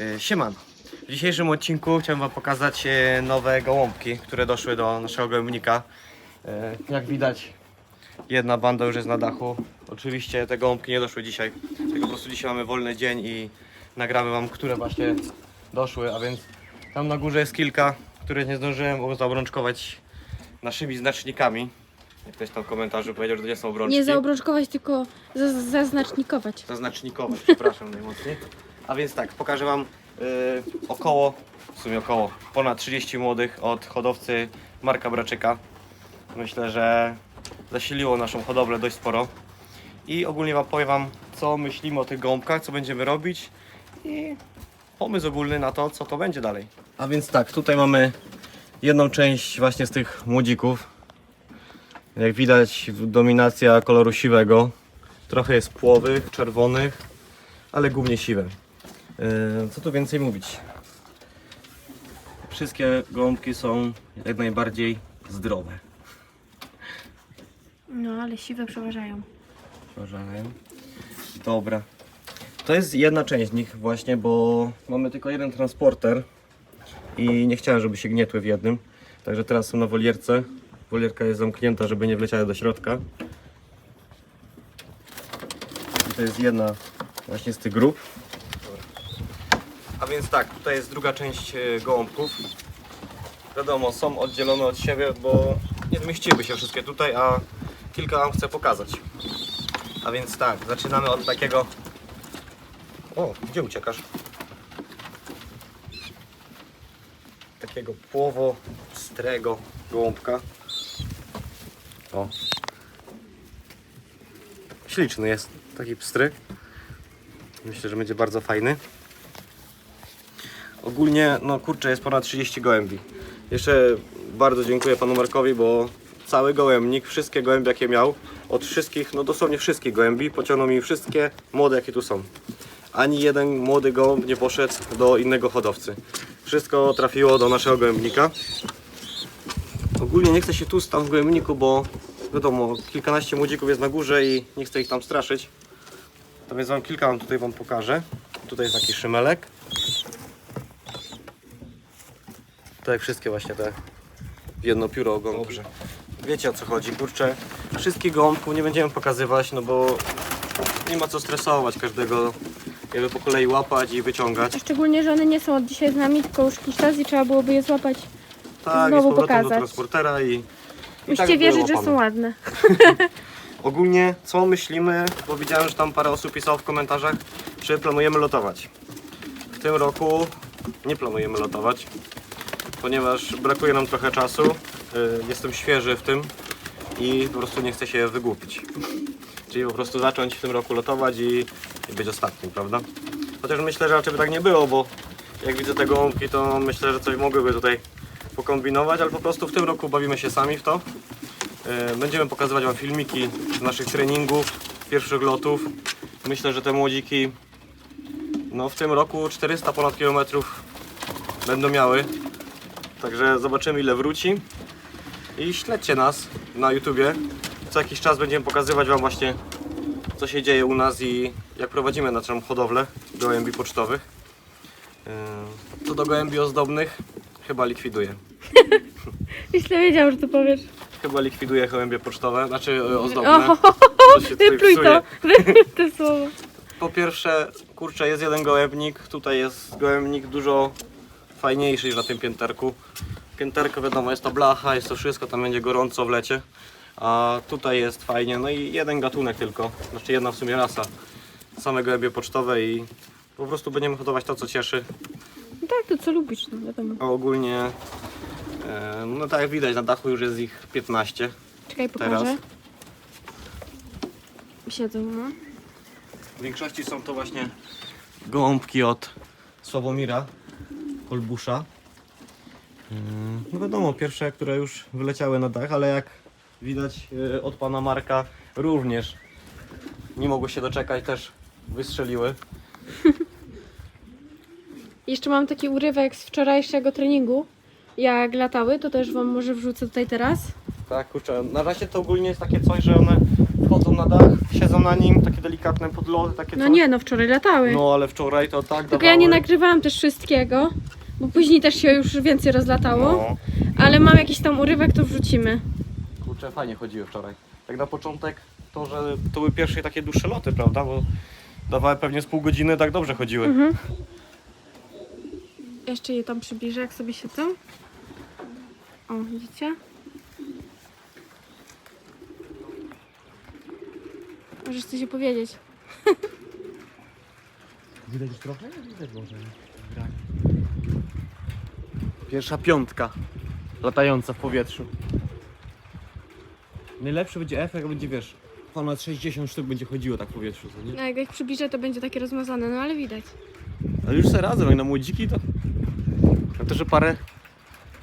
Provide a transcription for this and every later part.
E, Sieman. W dzisiejszym odcinku chciałem Wam pokazać e, nowe gołąbki, które doszły do naszego gołębnika. E, Jak widać, jedna banda już jest na dachu. Oczywiście te gołąbki nie doszły dzisiaj, tylko po prostu dzisiaj mamy wolny dzień i nagramy Wam, które właśnie doszły, a więc tam na górze jest kilka, które nie zdążyłem zaobrączkować naszymi znacznikami. Jak ktoś tam w komentarzu powiedział, że to nie są obrączki. Nie zaobrączkować, tylko za- zaznacznikować. Zaznacznikować, przepraszam najmocniej. A więc tak, pokażę Wam y, około, w sumie około, ponad 30 młodych od hodowcy Marka Braczyka. Myślę, że zasiliło naszą hodowlę dość sporo. I ogólnie Wam powiem Wam, co myślimy o tych gąbkach, co będziemy robić i pomysł ogólny na to, co to będzie dalej. A więc tak, tutaj mamy jedną część właśnie z tych młodzików. Jak widać, dominacja koloru siwego. Trochę jest płowych, czerwonych, ale głównie siwe. Yy, Co tu więcej mówić? Wszystkie gołąbki są jak najbardziej zdrowe. No, ale siwe przeważają. Uważałem. Dobra. To jest jedna część z nich właśnie, bo mamy tylko jeden transporter i nie chciałem, żeby się gnietły w jednym. Także teraz są na wolierce. Wolierka jest zamknięta, żeby nie wleciały do środka. I to jest jedna właśnie z tych grup. A więc tak, tutaj jest druga część e, gołąbków. Wiadomo, są oddzielone od siebie, bo nie zmieściły się wszystkie tutaj, a kilka Wam chcę pokazać. A więc tak, zaczynamy od takiego. O, gdzie uciekasz? Takiego płowo-strego gołąbka. O. Śliczny jest taki pstry. Myślę, że będzie bardzo fajny. Ogólnie, no kurczę, jest ponad 30 gołębi. Jeszcze bardzo dziękuję panu Markowi, bo cały gołębnik, wszystkie gołębie jakie miał, od wszystkich, no dosłownie wszystkich gołębi, pociągnął mi wszystkie młode jakie tu są. Ani jeden młody gołąb nie poszedł do innego hodowcy. Wszystko trafiło do naszego gołębnika. Ogólnie nie chcę się tu tam w gołębniku, bo wiadomo, kilkanaście młodzików jest na górze i nie chcę ich tam straszyć. To więc wam kilka wam tutaj wam pokażę. Tutaj jest taki szymelek. Tak wszystkie właśnie te w jedno pióro ogonki. Dobrze. Wiecie o co chodzi, kurczę. Wszystkich gołąbków nie będziemy pokazywać, no bo nie ma co stresować każdego. Jakby po kolei łapać i wyciągać. Szczególnie, że one nie są od dzisiaj z nami, tylko już jakiś czas i trzeba byłoby je złapać. Tak, Znowu i z powrotem do pokazać. transportera i. i Musicie tak wierzyć, że są ładne. Ogólnie co myślimy, bo widziałem, że tam parę osób pisało w komentarzach, czy planujemy lotować. W tym roku nie planujemy lotować, ponieważ brakuje nam trochę czasu. y, Jestem świeży w tym i po prostu nie chcę się wygłupić. Czyli po prostu zacząć w tym roku lotować i, być ostatnim, prawda? Chociaż myślę, że raczej by tak nie było, bo jak widzę te gołąbki, to myślę, że coś mogłyby tutaj pokombinować, ale po prostu w tym roku bawimy się sami w to. E, Będziemy pokazywać Wam filmiki z naszych treningów, pierwszych lotów. Myślę, że te młodziki no, w tym roku 400 ponad kilometrów będą miały. Także zobaczymy ile wróci. I śledźcie nas na YouTubie. Co jakiś czas będziemy pokazywać Wam właśnie co się dzieje u nas i jak prowadzimy naszą hodowlę gołębi pocztowych. E, Co do gołębi ozdobnych, chyba likwiduję. Myślę, wiedział, że to powiesz. Chyba likwiduję gołębie pocztowe, znaczy e, ozdobne. O, Co się tutaj wypluj to. Wypluj te słowo. Po pierwsze, kurczę, jest jeden gołębnik. Tutaj jest gołębnik dużo fajniejszy niż na tym pięterku. Pięterko wiadomo, jest to blacha, jest to wszystko, tam będzie gorąco w lecie. A tutaj jest fajnie, no i jeden gatunek tylko, znaczy jedna w sumie rasa. Same gołębie pocztowe i po prostu będziemy hodować to, co cieszy. No tak, to co lubisz, no wiadomo. A ogólnie, e, no tak jak widać, na dachu już jest ich 15. Czekaj, pokażę. Teraz. Siedzą, no. W większości są to właśnie gołąbki od Sławomira Kolbusza. Yy, No wiadomo, pierwsze, które już wyleciały na dach, ale jak widać yy, od pana Marka również nie mogły się doczekać, też wystrzeliły. Jeszcze mam taki urywek z wczorajszego treningu. Jak latały, to też wam może wrzucę tutaj teraz. Tak, kurczę, na razie to ogólnie jest takie coś, że one wchodzą na dach, siedzą na nim, takie delikatne podloty, takie No coś. nie, no wczoraj latały. No ale wczoraj to tak Tylko ja nie dawały. nagrywałam też wszystkiego, bo później też się już więcej rozlatało. No. Ale mam jakiś tam urywek, to wrzucimy. Kurczę, fajnie chodziły wczoraj. Tak na początek to, że to były pierwsze takie dłuższe loty, prawda? Bo dawały pewnie z pół godziny, tak dobrze chodziły. Mhm. Jeszcze je tam przybliżę, jak sobie siedzą. O, widzicie? Możesz coś opowiedzieć. Widać już trochę? Widać może. Pierwsza piątka latająca w powietrzu. Najlepszy będzie efekt, jak będzie wiesz, ponad 60 sztuk będzie chodziło tak w powietrzu, co nie? No jak ich przybliżę, to będzie takie rozmazane, no ale widać. Ale już se razem, jak na młodziki to... A to, że parę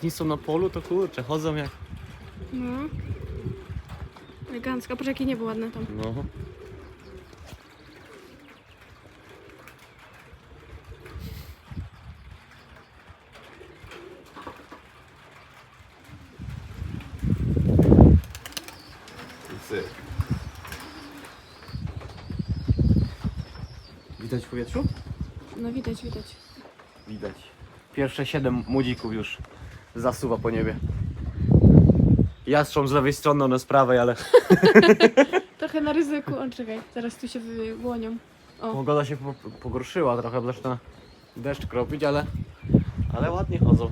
dni są na polu, to kurczę, chodzą jak... No. Elegancko. Patrz, jakie niebo ładne tam. No. Widać w powietrzu? No widać, widać. Widać. Pierwsze siedem młodzików już zasuwa po niebie. Jastrząb z lewej strony, one z prawej, ale Trochę na ryzyku. O, czekaj, zaraz tu się wyłonią. O, Pogoda się po, pogorszyła trochę, bo zaczyna deszcz kropić, ale, ale ładnie chodzą.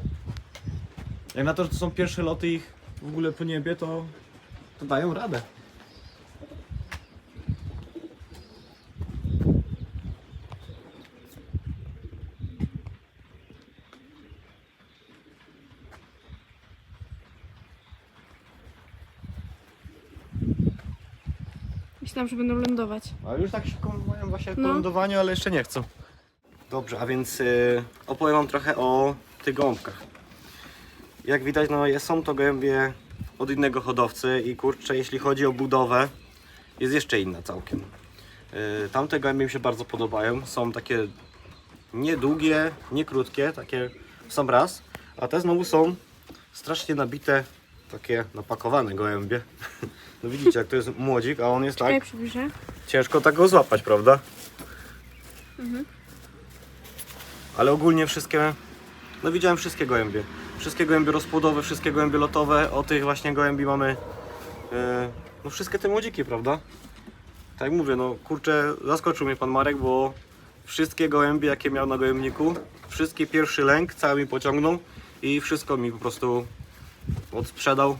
Jak na to, że to są pierwsze loty ich w ogóle po niebie, to, to dają radę. Myślałam, że będą lądować. Ale już tak się mają właśnie No. po lądowaniu, ale jeszcze nie chcą. Dobrze, a więc y, opowiem wam trochę o tych. Jak widać, no są to gołębie od innego hodowcy i kurczę, jeśli chodzi o budowę, jest jeszcze inna całkiem. Y, tamte gołębie mi się bardzo podobają. Są takie niedługie, nie krótkie, takie w sam raz, a te znowu są strasznie nabite, takie napakowane gołębie. No widzicie, jak to jest młodzik, a on jest tak Czekaj, przybliżę. Ciężko tak go złapać, prawda? Mhm. Ale ogólnie wszystkie, no widziałem wszystkie gołębie. Wszystkie gołębie rozpłodowe, wszystkie gołębie lotowe, o tych właśnie gołębi mamy, e, no wszystkie te młodziki, prawda? Tak jak mówię, no kurczę, zaskoczył mnie pan Marek, bo wszystkie gołębie, jakie miał na gołębniku, wszystkie pierwszy lęk, cały mi pociągnął i wszystko mi po prostu odsprzedał.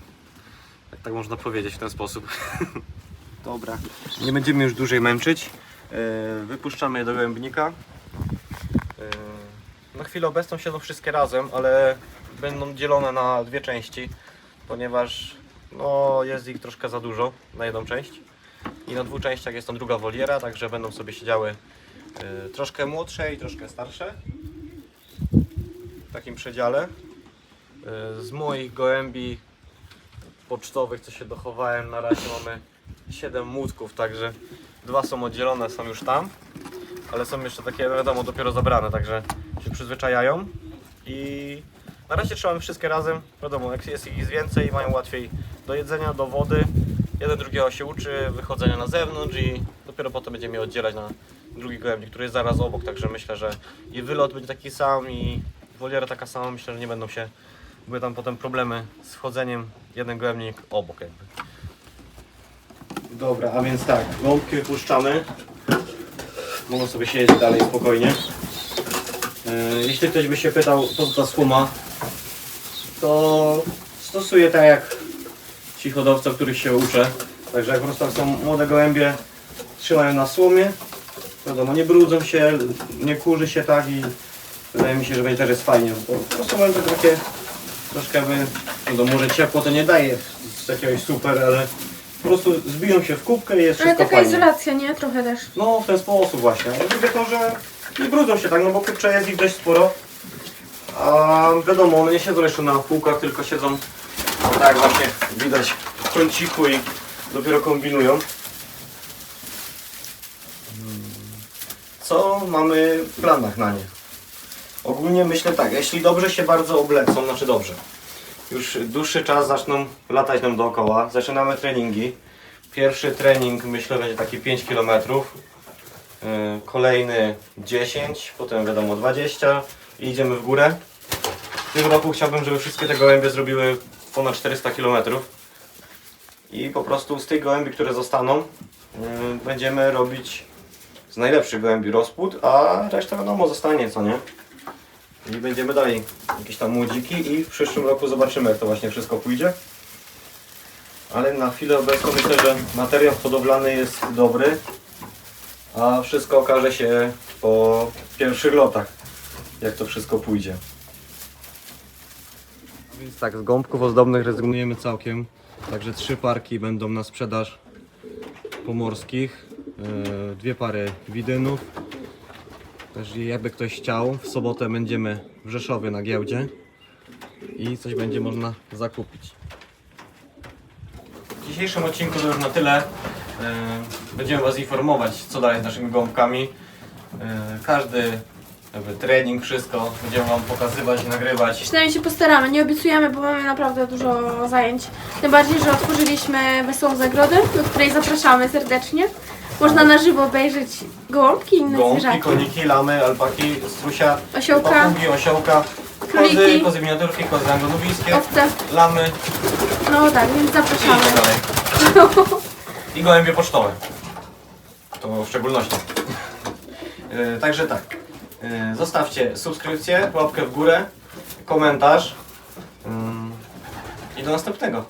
Jak tak można powiedzieć w ten sposób. Dobra, nie będziemy już dłużej męczyć. E, Wypuszczamy je do gołębnika. E, Na chwilę obecną siedzą wszystkie razem, ale będą dzielone na dwie części, ponieważ no, jest ich troszkę za dużo na jedną część. I na dwóch częściach jest tam druga woliera, także będą sobie siedziały e, troszkę młodsze i troszkę starsze. W takim przedziale. E, Z moich gołębi pocztowych, co się dochowałem, na razie mamy 7 młódków, także dwa są oddzielone, są już tam, ale są jeszcze takie, wiadomo, dopiero zabrane, także się przyzwyczajają. I na razie trzymamy wszystkie razem, wiadomo, jak jest ich więcej, mają łatwiej do jedzenia, do wody, jeden drugiego się uczy wychodzenia na zewnątrz i dopiero potem będziemy je oddzielać na drugi gołębnik, który jest zaraz obok, także myślę, że i wylot będzie taki sam i woliera taka sama, myślę, że nie będą się były tam potem problemy z wchodzeniem jeden gołębnik obok jakby. Dobra, a więc tak, gąbki wypuszczamy. Mogą sobie siedzieć dalej spokojnie. E, Jeśli ktoś by się pytał, co to ta słoma, to stosuję tak jak ci hodowcy, o których się uczę. Także jak po prostu są młode gołębie, trzymają na słomie. Wiadomo, nie brudzą się, nie kurzy się tak i wydaje mi się, że będzie też jest fajnie. Po prostu mają tak takie troszkę by, no może ciepło to nie daje z jakiegoś super, ale po prostu zbiją się w kubkę i jest Ale taka fajnie. izolacja, nie? Trochę też. No w ten sposób właśnie. Ale drugie to, że nie brudzą się tak, no bo kurczę jest ich dość sporo. A wiadomo, one nie siedzą jeszcze na półkach, tylko siedzą tak właśnie widać w kąciku i dopiero kombinują. Co mamy w planach na nie? Ogólnie myślę tak, jeśli dobrze się bardzo oblecą, znaczy dobrze, już dłuższy czas zaczną latać nam dookoła, zaczynamy treningi, Pierwszy trening myślę będzie taki 5 km. Kolejny 10, potem wiadomo 20 i idziemy w górę. W tym roku chciałbym, żeby wszystkie te gołębie zrobiły ponad 400 km. I po prostu z tych gołębi, które zostaną, y, będziemy robić z najlepszych gołębi rozpód, a reszta wiadomo zostanie, co nie? I będziemy dalej jakieś tam młodziki i w przyszłym roku zobaczymy, jak to właśnie wszystko pójdzie. Ale na chwilę obecną myślę, że materiał hodowlany jest dobry, a wszystko okaże się po pierwszych lotach, jak to wszystko pójdzie. Więc tak, z gąbków ozdobnych rezygnujemy całkiem, także trzy parki będą na sprzedaż pomorskich, e, dwie pary widynów. Też jakby ktoś chciał, w sobotę będziemy w Rzeszowie na giełdzie i coś będzie można zakupić. W dzisiejszym odcinku to już na tyle. E, Będziemy Was informować, co dalej z naszymi gąbkami. E, Każdy jakby trening, wszystko będziemy Wam pokazywać, nagrywać. Przynajmniej się postaramy, nie obiecujemy, bo mamy naprawdę dużo zajęć. Tym bardziej, że otworzyliśmy Wesołą Zagrodę, do której zapraszamy serdecznie. Można na żywo obejrzeć gołąbki i inne Gąbki, zwierzaki. koniki, lamy, alpaki, strusia, Osiołka. papugi, osiołka, kozy, Króliki. kozy miniaturki, kozy anglo-nubijskie, Owce. lamy No tak, więc i zapraszamy. tak dalej. I gołębie pocztowe. To w szczególności. Yy, Także tak. Yy, Zostawcie subskrypcję, łapkę w górę, komentarz. Yy, I do następnego.